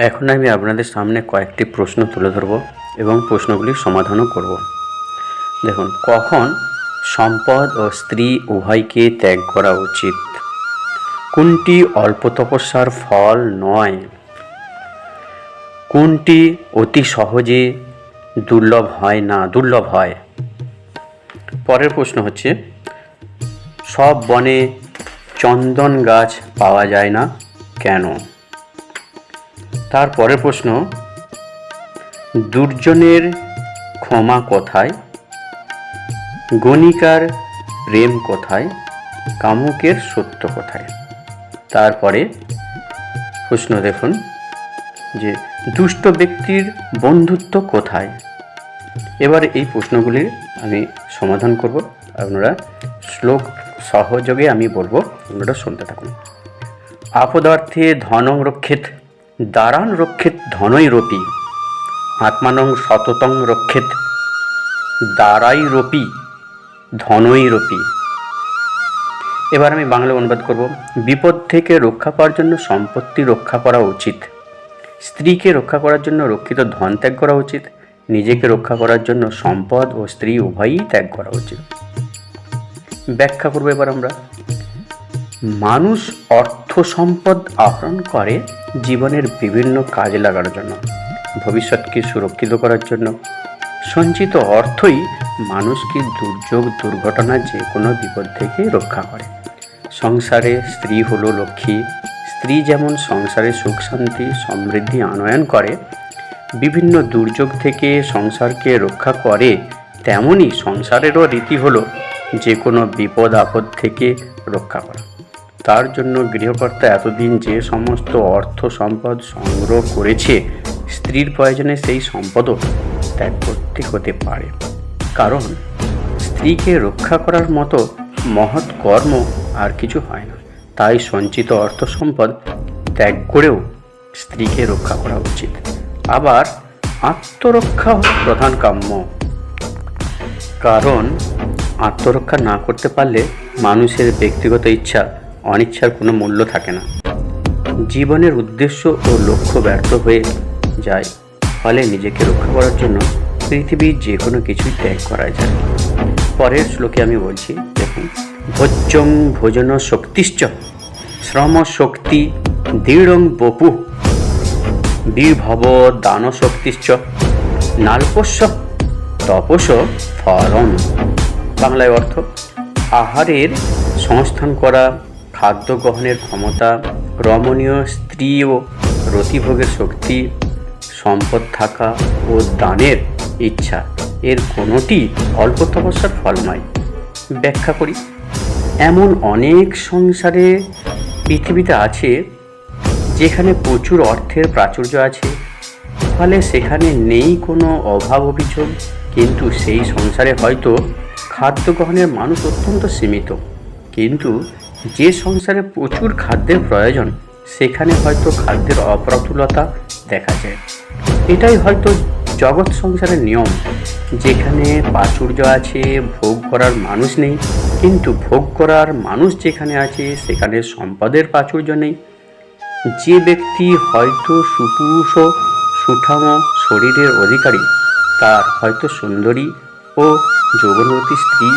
এখন আমি আপনাদের সামনে কয়েকটি প্রশ্ন তুলে ধরব এবং প্রশ্নগুলির সমাধানও করব। দেখুন, কখন সম্পদ ও স্ত্রী উভয়কে ত্যাগ করা উচিত? কোনটি অল্প তপস্যার ফল নয়? কোনটি অতি সহজে দুর্লভ হয় না দুর্লভ হয়? পরের প্রশ্ন হচ্ছে, সব বনে চন্দন গাছ পাওয়া যায় না কেন? তারপরের প্রশ্ন, দুর্জনের ক্ষমা কোথায়, গণিকার প্রেম কোথায়, কামুকের সত্য কোথায়। তারপরে প্রশ্ন দেখুন, যে দুষ্ট ব্যক্তির বন্ধুত্ব কোথায়? এবার এই প্রশ্নগুলির আমি সমাধান করব, আপনারা শ্লোক সহযোগে আমি বলব, আপনারা শুনতে থাকুন। আপদার্থে ধনং রক্ষিত দারান রক্ষিত ধনই রপি, আত্মানং সততং রক্ষিত দারাই রপি ধনই রপি। এবার আমি বাংলা অনুবাদ করব, বিপদ থেকে রক্ষা পাওয়ার জন্য সম্পত্তি রক্ষা করা উচিত, স্ত্রীকে রক্ষা করার জন্য রক্ষিত ধন ত্যাগ করা উচিত, নিজেকে রক্ষা করার জন্য সম্পদ ও স্ত্রী উভয়ই ত্যাগ করা উচিত। ব্যাখ্যা করব এবার আমরা। মানুষ অর্থ সম্পদ আহরণ করে জীবনের বিভিন্ন কাজে লাগানোর জন্য, ভবিষ্যৎকে সুরক্ষিত করার জন্য। সঞ্চিত অর্থই মানুষকে দুর্যোগ, দুর্ঘটনা যে কোনো বিপদ থেকে রক্ষা করে। সংসারে স্ত্রী হল লক্ষ্মী। স্ত্রী যেমন সংসারে সুখ, শান্তি, সমৃদ্ধি আনয়ন করে, বিভিন্ন দুর্যোগ থেকে সংসারকে রক্ষা করে তেমনি সংসারেরও রীতি হলো যে কোনো বিপদ, আপদ থেকে রক্ষা করা। তার জন্য গৃহকর্তা এতদিন যে সমস্ত অর্থ সম্পদ সংগ্রহ করেছে, স্ত্রীর প্রয়োজনে সেই সম্পদও ত্যাগ করতে হতে পারে। কারণ, স্ত্রীকে রক্ষা করার মতো মহৎ কর্ম আর কিছু হয় না। তাই সঞ্চিত অর্থ সম্পদ ত্যাগ করেও স্ত্রীকে রক্ষা করা উচিত। আবার আত্মরক্ষা প্রধান কাম্য। কারণ, আত্মরক্ষা না করতে পারলে মানুষের ব্যক্তিগত ইচ্ছা অনিচ্ছার কোনো মূল্য থাকে না। জীবনের উদ্দেশ্য ও লক্ষ্য ব্যর্থ হয়ে যায়, ফলে নিজেকে রক্ষা করার জন্য পৃথিবীর যে কোনো কিছুই ত্যাগ করা যায়। পরের শ্লোকে আমি বলছি, দেখুন, ভোজ্যং ভোজন শক্তিশ্চ, শ্রম শক্তি দৃঢ়ং বপু বিভব দান শক্তিশ্চ নাল্পস্য তপস ফলন বাংলায় অর্থ, আহারের সংস্থান করা খাদ্য গ্রহণের ক্ষমতা, রমণীয় স্ত্রী ও রতিভোগের শক্তি, সম্পদ থাকা ও দানের ইচ্ছা, এর কোনোটি অল্প তপস্যার ফল নয়। ব্যাখ্যা করি। এমন অনেক সংসারে পৃথিবীতে আছে, যেখানে প্রচুর অর্থের প্রাচুর্য আছে, ফলে সেখানে নেই কোনো অভাব অভিযোগ, কিন্তু সেই সংসারে হয়তো খাদ্য গ্রহণের মানুষ অত্যন্ত সীমিত। কিন্তু যে সংসারে প্রচুর খাদ্যের প্রয়োজন, সেখানে হয়তো খাদ্যের অপ্রতুলতা দেখা যায়। এটাই হয়তো জগৎ সংসারের নিয়ম, যেখানে প্রাচুর্য আছে, ভোগ করার মানুষ নেই, কিন্তু ভোগ করার মানুষ যেখানে আছে, সেখানে সম্পদের প্রাচুর্য নেই। যে ব্যক্তি হয়তো সুপুরুষ ও সুঠাম শরীরের অধিকারী, তার হয়তো সুন্দরী ও যৌবনবতী স্ত্রী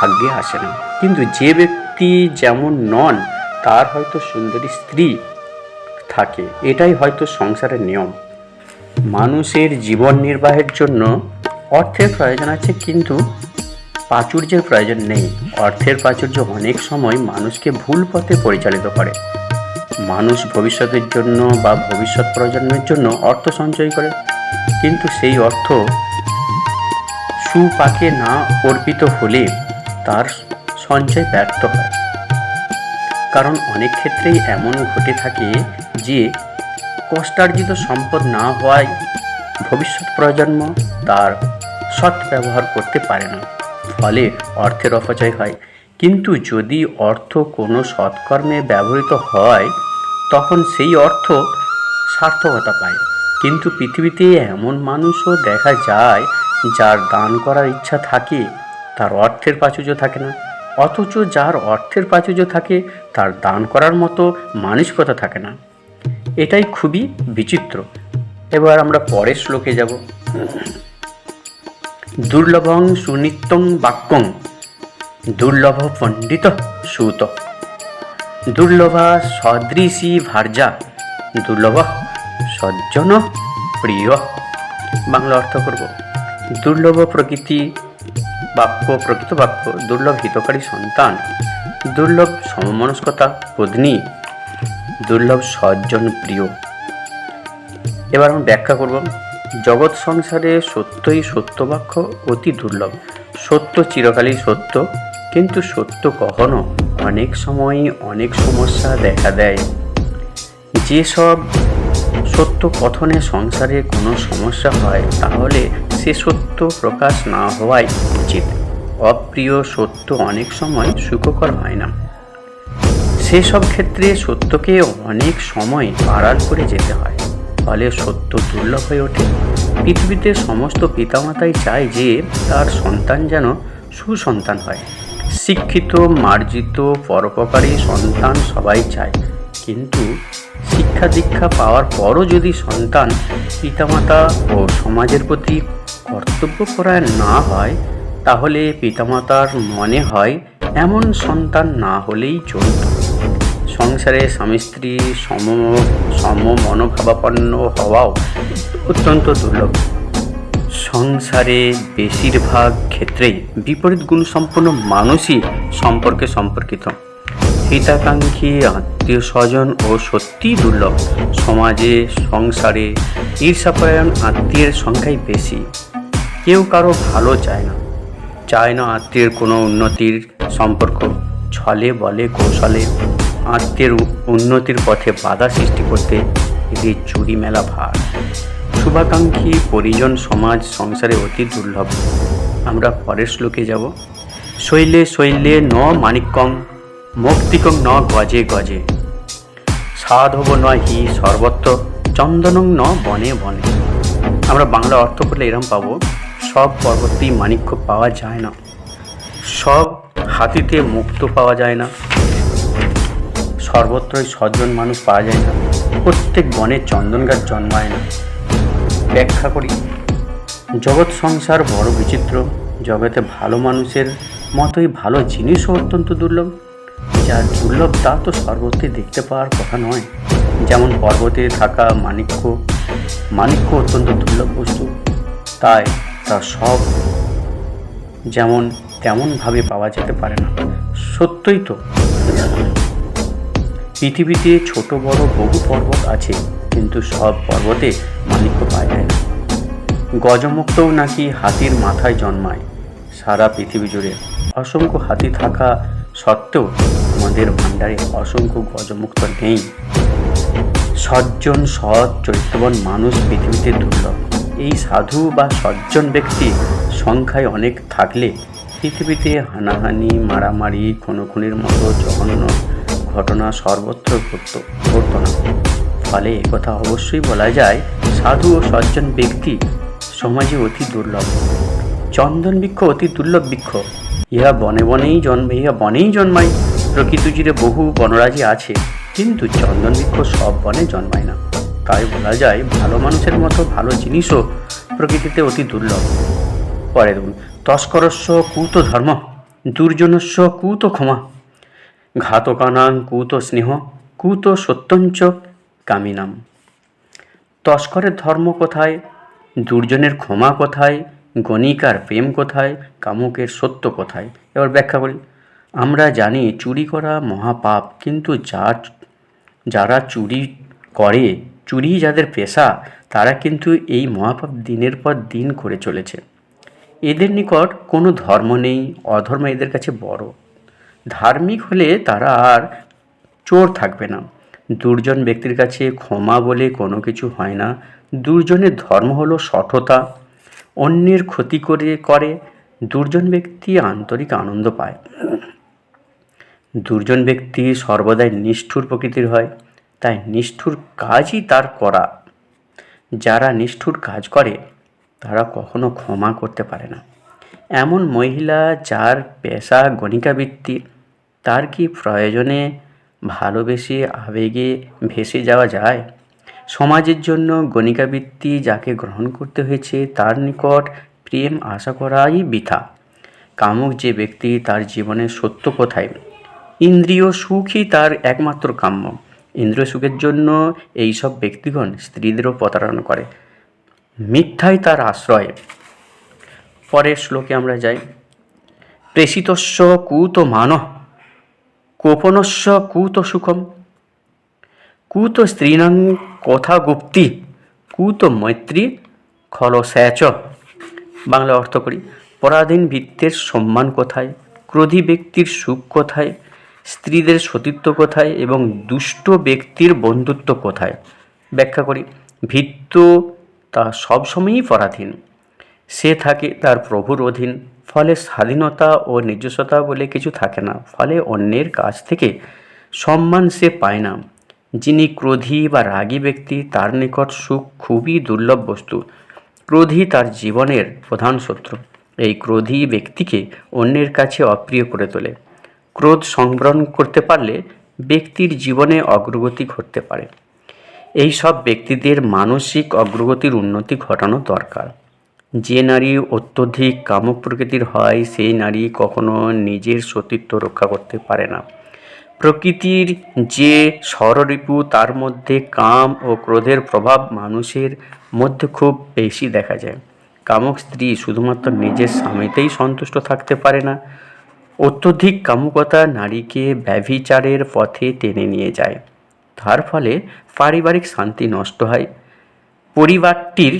ভাগ্যে আসে না। কিন্তু যে ব্যক্তি যেমন নন, তার হয়তো সুন্দরী স্ত্রী থাকে। এটাই হয়তো সংসারের নিয়ম। মানুষের জীবন নির্বাহের জন্য অর্থের প্রয়োজন আছে কিন্তু প্রাচুর্যের প্রয়োজন নেই। অর্থের প্রাচুর্য অনেক সময় মানুষকে ভুল পথে পরিচালিত করে। মানুষ ভবিষ্যতের জন্য বা ভবিষ্যৎ প্রজন্মের জন্য অর্থ সঞ্চয় করে। কিন্তু সেই অর্থ সুপাকে না অর্পিত হলে তার সঞ্চয় ব্যর্থ হয়। কারণ অনেক ক্ষেত্রেই এমন ঘটে থাকে যে কষ্টার্জিত সম্পদ না হওয়ায় ভবিষ্যৎ প্রজন্ম তার সৎ ব্যবহার করতে পারে না। ফলে অর্থের অপচয় হয়। কিন্তু যদি অর্থ কোনো সৎকর্মে ব্যবহৃত হয়, তখন সেই অর্থ সার্থকতা পায়। কিন্তু পৃথিবীতে এমন মানুষও দেখা যায় যার দান করার ইচ্ছা থাকে, তার অর্থের প্রাচুর্য থাকে না। অথচ যার অর্থের প্রাচুর্য থাকে, তার দান করার মতো মানসিকতা থাকে না। এটাই খুবই বিচিত্র। এবার আমরা পরের শ্লোকে যাব। দুর্লভং সুনিত্যং বাক্যং, দুর্লভ পণ্ডিত সুত। দুর্লভা সদৃশী ভার্যা, দুর্লভ সজ্জন প্রিয়। বাংলা অর্থ করব, দুর্লভ প্রকৃতি বাক্য, প্রকৃত বাক্য, দুর্লভ হিতকারী সন্তান, দুর্লভ সমমনস্কতা, পত্নী, দুর্লভ সজ্জন প্রিয়। এবার আমি ব্যাখ্যা করব। জগৎ সংসারে সত্যই সত্য বাক্য অতি দুর্লভ। সত্য চিরকালই সত্য, কিন্তু সত্য কখনো অনেক সময় অনেক সমস্যা দেখা দেয়। যেসব সত্য কথনে সংসারে কোনো সমস্যা হয়, তাহলে সে সত্য প্রকাশ না হওয়াই উচিত। অপ্রিয় সত্য অনেক সময় সুখকর হয় না। সেসব ক্ষেত্রে সত্যকে অনেক সময় আড়াল করে যেতে হয়, ফলে সত্য দুর্লভ হয়ে ওঠে। পৃথিবীতে সমস্ত পিতামাতাই চায় যে তার সন্তান যেন সুসন্তান হয়। শিক্ষিত, মার্জিত, পরোপকারী সন্তান সবাই চায়, কিন্তু শিক্ষা দীক্ষা পাওয়ার পরও যদি সন্তান পিতামাতা ও সমাজের প্রতি কর্তব্য কর্তব্যপরায়ণ না হয়, তাহলে পিতামাতার মনে হয় এমন সন্তান না হলেই চলত। সংসারে স্বামী স্ত্রী সম সম মনোভাবাপন্ন হওয়াও অত্যন্ত দুর্লভ। সংসারে বেশিরভাগ ক্ষেত্রেই বিপরীত গুণসম্পন্ন মানুষই সম্পর্কে সম্পর্কিত। হিতাকাঙ্ক্ষী, আত্মীয় স্বজন ও সত্যিই দুর্লভ। সমাজে, সংসারে ঈর্ষাপরায়ণ আত্মীয়ের সংখ্যাই বেশি। কেউ কারও ভালো চায় না। চায় না আত্মীয়ের কোনো উন্নতির সম্পর্ক। ছলে বলে কৌশলে আত্মীয়ের উন্নতির পথে বাধা সৃষ্টি করতে এটি চুরি মেলা ভার। শুভাকাঙ্ক্ষী পরিজন সমাজ সংসারে অতি দুর্লভ। আমরা পরের শ্লোকে যাব। শৈলে শৈলে ন মানিক্যং মৌক্তিকং ন গজে গজে। সাধব ন হি সর্বত্র, চন্দনং ন বনে বনে। আমরা বাংলা অর্থ করলে এরম পাবো, সব পর্বতেই মাণিক্য পাওয়া যায় না। সব হাতিতে মুক্ত পাওয়া যায় না। সর্বত্রই সজ্জন মানুষ পাওয়া যায় না। প্রত্যেক বনে চন্দন গাছ জন্মায় না। ব্যাখ্যা করি। জগৎ সংসার বড় বিচিত্র, জগতে ভালো মানুষের মতোই ভালো জিনিসও অত্যন্ত দুর্লভ। যা দুর্লভ তা তো সর্বত্রই দেখতে পাওয়ার কথা নয়। যেমন পর্বতে থাকা মাণিক্য মাণিক্য অত্যন্ত দুর্লভ বস্তু। তাই তা সব যেমন তেমনভাবে পাওয়া যেতে পারে না। সত্যই তো। পৃথিবীতে ছোট, বড় বহু পর্বত আছে, কিন্তু সব পর্বতে মাণিক্য পাওয়া যায় না গজমুক্তও নাকি হাতির মাথায় জন্মায়। সারা পৃথিবী জুড়ে অসংখ্য হাতি থাকা সত্ত্বেও আমাদের ভাণ্ডারে অসংখ্য গজমুক্ত নেই। সজ্জন, সৎ, চরিত্রবান মানুষ পৃথিবীতে দুর্লভ। এই সাধু বা সজ্জন ব্যক্তি সংখ্যায় অনেক থাকলে পৃথিবীতে হানাহানি, মারামারি খুনোখুনির মতো জঘন্য ঘটনা সর্বত্র ঘটত ঘটত না। ফলে একথা অবশ্যই বলা যায়, সাধু ও সজ্জন ব্যক্তি সমাজে অতি দুর্লভ। চন্দন বৃক্ষ অতি দুর্লভ বৃক্ষ। ইহা বনে বনেই জন্মে, ইহা বনেই জন্মায়। প্রকৃতি জুড়ে বহু বনরাজি আছে, কিন্তু চন্দন বৃক্ষ সব বনে জন্মায় না। তাই বলা যায়, ভালো মানুষের মতো ভালো জিনিসও প্রকৃতিতে অতি দুর্লভ। পরে দেখুন তস্করস্য কুত ধর্ম, দুর্জনস্য কুত ক্ষমা। ঘাতকানাং কুত স্নেহ, কুত সত্যঞ্চ কামিনাম। তস্করের ধর্ম কোথায়? দুর্জনের ক্ষমা কোথায়? গণিকার প্রেম কোথায়, কামুকের সত্য কোথায়? এবার ব্যাখ্যা করি। আমরা জানি চুরি করা মহাপাপ, কিন্তু যার যারা চুরি করে, চুরি যাদের পেশা, তারা কিন্তু এই মহাপাপ দিনের পর দিন করে চলেছে। এদের নিকট কোনো ধর্ম নেই, অধর্ম এদের কাছে বড়। ধার্মিক হলে তারা আর চোর থাকবে না। দুর্জন ব্যক্তির কাছে ক্ষমা বলে কোনো কিছু হয় না। দুর্জনের ধর্ম হলো সঠতা। অন্যের ক্ষতি করে করে, দুর্জন ব্যক্তি আন্তরিক আনন্দ পায়। দুর্জন ব্যক্তি সর্বদাই নিষ্ঠুর প্রকৃতির হয়, তাই নিষ্ঠুর কাজই তার করা। যারা নিষ্ঠুর কাজ করে, তারা কখনো ক্ষমা করতে পারে না। এমন মহিলা যার পেশা গণিকাবৃত্তি, তার কি প্রয়োজনে ভালোবেসে আবেগে ভেসে যাওয়া যায়? সমাজের জন্য গণিকাবৃত্তি যাকে গ্রহণ করতে হয়েছে তার নিকট প্রেম আশা করাই বৃথা। কামুক যে ব্যক্তি তার জীবনের সত্য কোথায়? ইন্দ্রিয় সুখই তার একমাত্র কাম্য। ইন্দ্রিয় সুখের জন্য এইসব ব্যক্তিগণ স্ত্রীদেরও প্রতারণা করে। মিথ্যাই তার আশ্রয়। পরের শ্লোকে আমরা যাই। প্রেষিতস্য কুত মান, কোপনস্য কুত সুখম। কুত স্ত্রীণাং কথা গুপ্তি, কুত মৈত্রী খলস্যাচ বাংলা অর্থ করি, পরাধীন ভিত্তের সম্মান কোথায়, ক্রোধী ব্যক্তির সুখ কোথায়, স্ত্রীদের সতীত্ব কোথায় এবং দুষ্ট ব্যক্তির বন্ধুত্ব কোথায়? ব্যাখ্যা করি, ভিত্ত তা সবসময়ই পরাধীন। সে থাকে তার প্রভুর অধীন, ফলে স্বাধীনতা ও নিজস্বতা বলে কিছু থাকে না, ফলে অন্যের কাছ থেকে সম্মান সে পায় না। যিনি ক্রোধী বা রাগী ব্যক্তি, তার নিকট সুখ খুবই দুর্লভ বস্তু। ক্রোধী তার জীবনের প্রধান শত্রু। এই ক্রোধী ব্যক্তিকে অন্যের কাছে অপ্রিয় করে তোলে। ক্রোধ সংবরণ করতে পারলে ব্যক্তির জীবনে অগ্রগতি ঘটতে পারে। এই সব ব্যক্তিদের মানসিক অগ্রগতির উন্নতি ঘটানো দরকার। যে নারী অত্যধিক কামক প্রকৃতির হয়, সেই নারী কখনো নিজের সতীত্ব রক্ষা করতে পারে না। প্রকৃতির যে স্বররিপু, তার মধ্যে কাম ও ক্রোধের প্রভাব মানুষের মধ্যে খুব বেশি দেখা যায়। কামক স্ত্রী শুধুমাত্র নিজের স্বামীতেই সন্তুষ্ট থাকতে পারে না, অত্যধিক কামুকতা নারীকে ব্যভিচারের পথে টেনে নিয়ে যায়। তার ফলে পারিবারিক শান্তি নষ্ট হয়, পরিবারটির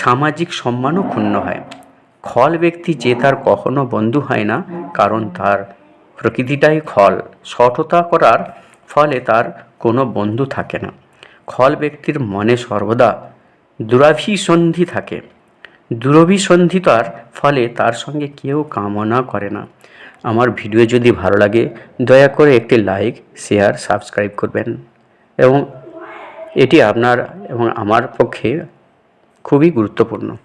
সামাজিক সম্মানও ক্ষুণ্ণ হয়। খল ব্যক্তি যে তার কখনো বন্ধু হয় না, কারণ তার প্রকৃতিটাই খল। সঠতা করার ফলে তার কোনো বন্ধু থাকে না। খল ব্যক্তির মনে সর্বদা দুরাভিসন্ধি থাকে। দুরভিসন্ধিতার ফলে তার সঙ্গে কেউ কামনা করে না। আমার ভিডিও যদি ভালো লাগে, দয়া করে একটি লাইক, শেয়ার, সাবস্ক্রাইব করবেন। এবং এটি আপনার এবং আমার পক্ষে খুবই গুরুত্বপূর্ণ।